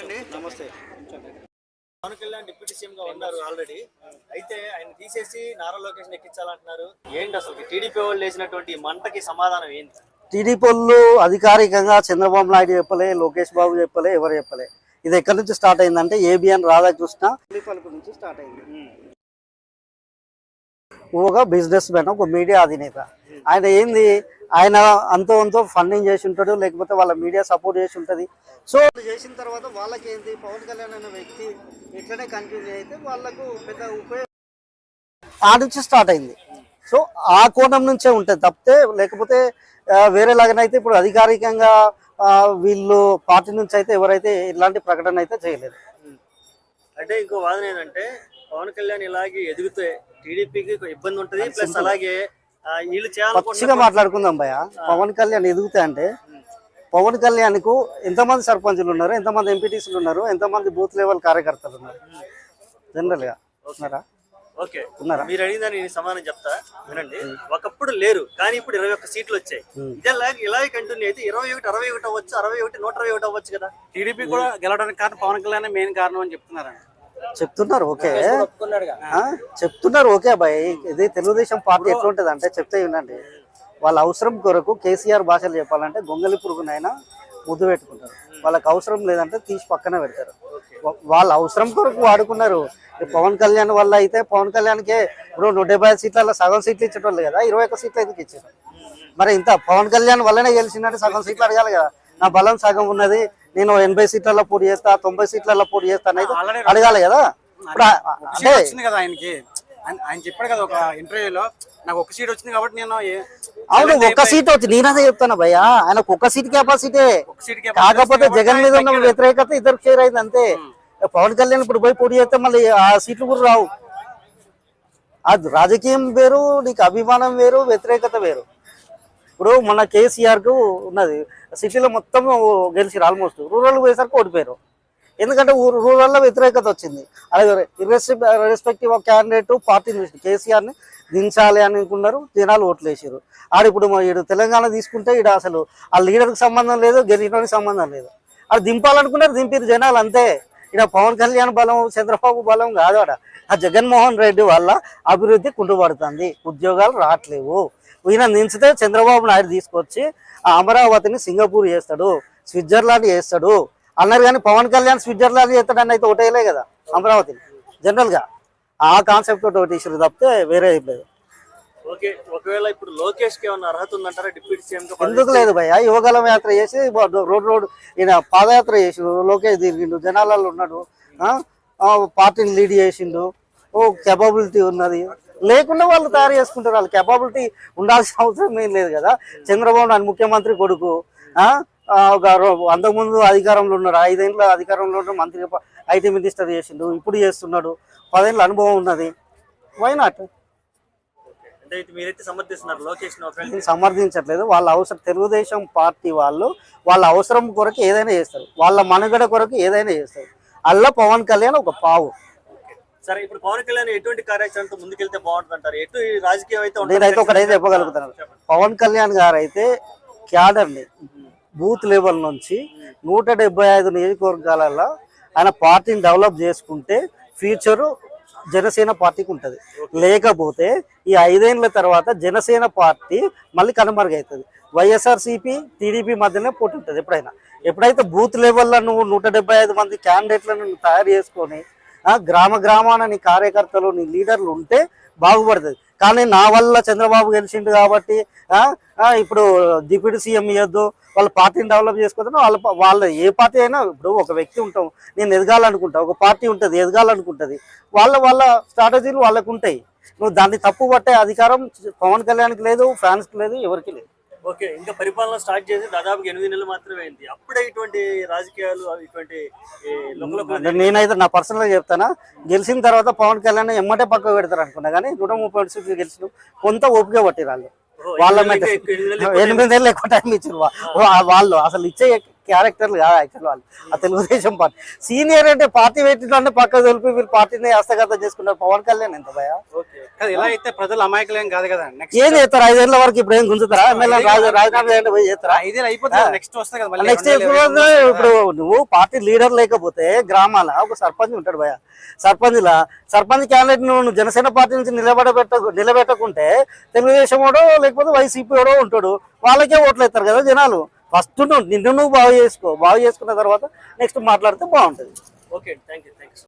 అండి. నమస్తే. Pawan Kalyan deputy CM గా ఉన్నారు ఆల్రెడీ. అయితే ఆయన తీసేసి నారా లోకేష్ ఎక్కించాలంటున్నారు. ఏంటి అసలు? టీడీపీ వాళ్ళు వేసినటువంటి మంటకి సమాధానం ఏంటి? టీడీపీ వాళ్ళు అధికారికంగా చంద్రబాబు నాయుడు చెప్పలే లోకేష్ బాబు చెప్పలే ఎవరు చెప్పలే. ఇది ఎక్కడి నుంచి స్టార్ట్ అయిందంటే ఏబిఎన్ రాధాకృష్ణ టీడీపీ నుంచి స్టార్ట్ అయింది. ఒక బిజినెస్ మ్యాన్ ఒక మీడియా అధినేత. ఆయన ఏంది? ఆయన అంతో అంతో ఫండింగ్ చేసి ఉంటాడు లేకపోతే వాళ్ళ మీడియా సపోర్ట్ చేసి ఉంటుంది. సో చేసిన తర్వాత వాళ్ళకి ఏంటి పవన్ కళ్యాణ్ అనే వ్యక్తి ఎట్లనే కంటిన్యూ అయితే వాళ్ళకు పెద్ద ఉపయోగం. ఆ నుంచి స్టార్ట్ అయింది. సో ఆ కోణం నుంచే ఉంటుంది తప్పితే లేకపోతే వేరేలాగానైతే ఇప్పుడు అధికారికంగా వీళ్ళు పార్టీ నుంచి అయితే ఎవరైతే ఇలాంటి ప్రకటన అయితే చేయలేదు. అంటే ఇంకో వాదన ఏంటంటే పవన్ కళ్యాణ్ ఇలాగే ఎదిగితే టీడీపీకి ఇబ్బంది ఉంటుంది ప్లస్ అలాగే వీళ్ళు చేయాలనుకుంటున్న మాట్లాడుకుందాం భయ పవన్ కళ్యాణ్ ఎదుగుతా అంటే పవన్ కళ్యాణ్కు ఎంతమంది సర్పంచులు ఉన్నారు ఎంతమంది ఎంపీటీసీలు ఉన్నారు ఎంతమంది బూత్ లెవెల్ కార్యకర్తలు ఉన్నారు? జనరల్గా ఉన్నారా? ఓకే. ఉన్నారా? మీరు అడిగిందని నేను సమాధానం చెప్తా. వినండి. ఒకప్పుడు లేరు కానీ ఇప్పుడు ఇరవై ఒక్క సీట్లు వచ్చాయి. ఉం. ఇదే లాగ్- ఇలాగే కంటిన్యూ అయితే ఇరవై ఒకటి అరవై ఒకటి అవ్వచ్చు అరవై ఒకటి నూట అరవై ఒకటి అవ్వచ్చు కదా. టీడీపీ కూడా గెలవడానికి కారణం పవన్ కళ్యాణ్ మెయిన్ కారణం అని చెప్తున్నారండి చెప్తున్నారు ఓకే. చెప్తున్నారు ఓకే అబ్బాయి. ఇది తెలుగుదేశం పార్టీ ఎట్లుంటది అంటే చెప్తే వినండి. వాళ్ళ అవసరం కొరకు కేసీఆర్ భాషలు చెప్పాలంటే గొంగలి పురుగునైనా ముద్దు పెట్టుకుంటారు. వాళ్ళకి అవసరం లేదంటే తీసి పక్కన పెడతారు. వాళ్ళ అవసరం కొరకు వాడుకున్నారు. ఈ పవన్ కళ్యాణ్ వల్ల అయితే పవన్ కళ్యాణ్కే ఇప్పుడు నూట డెబ్బై ఐదు సీట్లలో సగం సీట్లు ఇచ్చేటోళ్ళు కదా ఇరవై ఒక్క సీట్లు ఎందుకు ఇచ్చారు? మరి ఇంత పవన్ కళ్యాణ్ వల్లనే గెలిచినట్టు సగం సీట్లు అడగాలి కదా. నా బలం సగం ఉన్నది నేను ఎనభై సీట్లలో పోటీ చేస్తా తొంభై సీట్లలో పోటీ చేస్తా అనేది అడగాలి కదా? అంటే వచ్చింది కదా ఆయనకి. ఆయన- చెప్పాడు కదా ఒక ఇంటర్వ్యూలో నాకు ఒక సీట్ వచ్చింది కాబట్టి నేను అవును ఒక్క సీట్ వచ్చి నేనదే చెప్తాను భయ్యా. ఆయనకు ఒక్క సీట్ కెపాసిటీ. కాకపోతే జగన్ మీద ఉన్న వ్యతిరేకత ఇద్దరు షేర్ అయింది అంతే. పవన్ కళ్యాణ్ ఇప్పుడు పోయి పోటీ చేస్తే మళ్ళీ ఆ సీట్లు కూడా రావు. అది రాజకీయం వేరు నీకు అభిమానం వేరు వ్యతిరేకత వేరు. ఇప్పుడు మన కేసీఆర్కు ఉన్నది సిటీలో మొత్తం గెలిచిరు ఆల్మోస్ట్ రూరల్ పోయేసరికి ఓడిపోయారు. ఎందుకంటే రూరల్లో వ్యతిరేకత వచ్చింది. అలాగే రెస్పెక్టివ్ ఆఫ్ క్యాండిడేట్ పార్టీ కేసీఆర్ని దించాలి అని అనుకున్నారు జనాలు ఓట్లు వేసారు ఆడ ఇప్పుడు మా ఈడు తెలంగాణ తీసుకుంటే ఈడ అసలు ఆ లీడర్కి సంబంధం లేదు గెలిచడానికి సంబంధం లేదు. అది దింపాలనుకున్నారు దింపారు జనాలు అంతే. ఇక్కడ పవన్ కళ్యాణ్ బలం చంద్రబాబు బలం కాదు ఆడ ఆ జగన్మోహన్ రెడ్డి వల్ల అభివృద్ధి కుంటుపడుతుంది. ఉద్యోగాలు రావట్లేవు. ఈయన నించితే చంద్రబాబు నాయుడు తీసుకొచ్చి ఆ అమరావతిని సింగపూర్ చేస్తాడు స్విట్జర్లాండ్ చేస్తాడు. అన్నారు కానీ పవన్ కళ్యాణ్ స్విట్జర్లాండ్ చేస్తాడని అయితే ఒకటేలే కదా అమరావతిని. జనరల్గా ఆ కాన్సెప్ట్ తోటి ఒకటి ఇచ్చారు తప్పితే వేరే ఏం లేదు. ఓకే ఒకవేళ ఇప్పుడు లోకేష్కి ఏమన్నా అర్హత ఉందంటారా? డిప్యూటీ సీఎం ఎందుకు లేదు భయ్య? యువగలం యాత్ర చేసి రోడ్ రోడ్ ఈయన పాదయాత్ర చేసిండు లోకేష్ తిరిగిండు జనాలలో ఉన్నాడు పార్టీని లీడ్ చేసిండు ఓ కెపాబిలిటీ ఉన్నది. లేకుండా వాళ్ళు తయారు చేసుకుంటారు వాళ్ళు కెపాబిలిటీ ఉండాల్సిన అవసరం ఏం లేదు కదా. చంద్రబాబు నాయుడు ముఖ్యమంత్రి కొడుకు ఒక రో- అంతకుముందు అధికారంలో ఉన్నాడు ఐదేళ్ళ అధికారంలో ఉన్న మంత్రి ఐటీ మినిస్టర్ చేసిండు ఇప్పుడు చేస్తున్నాడు. పదేళ్ళ అనుభవం ఉన్నది. వైనాట్ నాట్ అంటే ఇది మీరైతే సమర్థిస్తున్నారు లోకేష్ని ఒకవేళ నేను సమర్థించట్లేదు. వాళ్ళ అవసరం తెలుగుదేశం పార్టీ వాళ్ళు వాళ్ళ అవసరం కొరకు ఏదైనా చేస్తారు. వాళ్ళ మనుగడ కొరకు ఏదైనా చేస్తారు. అల్ల పవన్ కళ్యాణ్ ఒక పావు. సరే ఇప్పుడు పవన్ కళ్యాణ్ ఎటువంటి కార్యాచరణతో ముందుకెళ్తే బాగుంటుంది అంటారు ఎటు రాజకీయం అయితే నేనైతే ఒకటైతే చెప్పగలుగుతాను పవన్ కళ్యాణ్ గారు అయితే క్యాడర్ని బూత్ లెవెల్ నుంచి నూట డెబ్బై ఐదు నియోజకవర్గాలలో ఆయన పార్టీని డెవలప్ చేసుకుంటే ఫ్యూచరు జనసేన పార్టీకి ఉంటుంది. లేకపోతే ఈ ఐదేళ్ళ తర్వాత జనసేన పార్టీ మళ్ళీ కనుమరుగవుతుంది వైఎస్ఆర్సీపీ టీడీపీ మధ్యనే పోటీ ఉంటుంది ఎప్పుడైనా. ఎప్పుడైతే బూత్ లెవెల్లో నువ్వు నూట ఐదు మంది క్యాండిడేట్లను నువ్వు తయారు చేసుకొని గ్రామ గ్రామాన నీ కార్యకర్తలు నీ లీడర్లు ఉంటే బాగుపడుతుంది. కానీ నా వల్ల చంద్రబాబు గెలిచిండు కాబట్టి ఇప్పుడు డిప్యూటీ సీఎం ఇవ్వద్దు వాళ్ళ పార్టీని డెవలప్ చేసుకుంటే వాళ్ళ వాళ్ళ ఏ పార్టీ అయినా ఇప్పుడు ఒక వ్యక్తి ఉంటాం నేను ఎదగాలనుకుంటా ఒక పార్టీ ఉంటుంది ఎదగాలనుకుంటుంది. వాళ్ళ వాళ్ళ స్ట్రాటజీలు వాళ్ళకు ఉంటాయి. నువ్వు దాన్ని తప్పు పట్టే అధికారం పవన్ కళ్యాణ్కి లేదు ఫ్యాన్స్కి లేదు ఎవరికి లేదు. ఓకే ఇంకా పరిపాలన స్టార్ట్ చేసి దాదాపు ఎనిమిది నెలలు మాత్రమే అయింది. అప్పుడే ఇటువంటి రాజకీయాలు ఇటువంటి నేనైతే నా పర్సనల్గా చెప్తానా గెలిచిన తర్వాత పవన్ కళ్యాణ్ ఎమ్మటే పక్కకు పెడతారు అనుకున్నా కానీ నూట ముప్పై సీట్లు గెలిచిన కొంత ఓపిక పట్టిరు వాళ్ళు. వాళ్ళ మీద ఎనిమిది నెలలు ఎక్కువ టైం ఇచ్చారు వాళ్ళు అసలు ఇచ్చే క్యారెక్టర్లు కాదు యాక్చువల్ వాళ్ళు. ఆ తెలుగుదేశం పార్టీ. సీనియర్ అంటే పార్టీ పెట్టిన పక్క తెలిపి వీళ్ళు పార్టీని హస్తగతం చేసుకున్నారు. పవన్ కళ్యాణ్ ఎంత భయ? ఇలా అయితే ప్రజలు అమాయకులు కాదు కదా ఏం చేస్తారు? ఐదేళ్ళ వరకు ఇప్పుడు ఏం గుంజుతారా? ఎమ్మెల్యే రాజు రాజీనామా చేయండి పోయి చేస్తారా? నెక్స్ట్ మళ్ళీ నెక్స్ట్ ఇప్పుడు నువ్వు పార్టీ లీడర్ లేకపోతే గ్రామాల ఒక సర్పంచ్ ఉంటాడు భయ. సర్పంచ్లా సర్పంచ్ క్యాండిడేట్ నువ్వు జనసేన పార్టీ నుంచి నిలబడబెట్ట నిలబెట్టకుంటే తెలుగుదేశం వాడో లేకపోతే వైసీపీ వాడో ఉంటాడు. వాళ్ళకే ఓట్లు వేస్తారు కదా జనాలు. ఫస్ట్ నువ్వు నిన్ను నువ్వు బాగు చేసుకో బాగు చేసుకున్న తర్వాత నెక్స్ట్ మాట్లాడితే బాగుంటుంది. Okay thank you thank you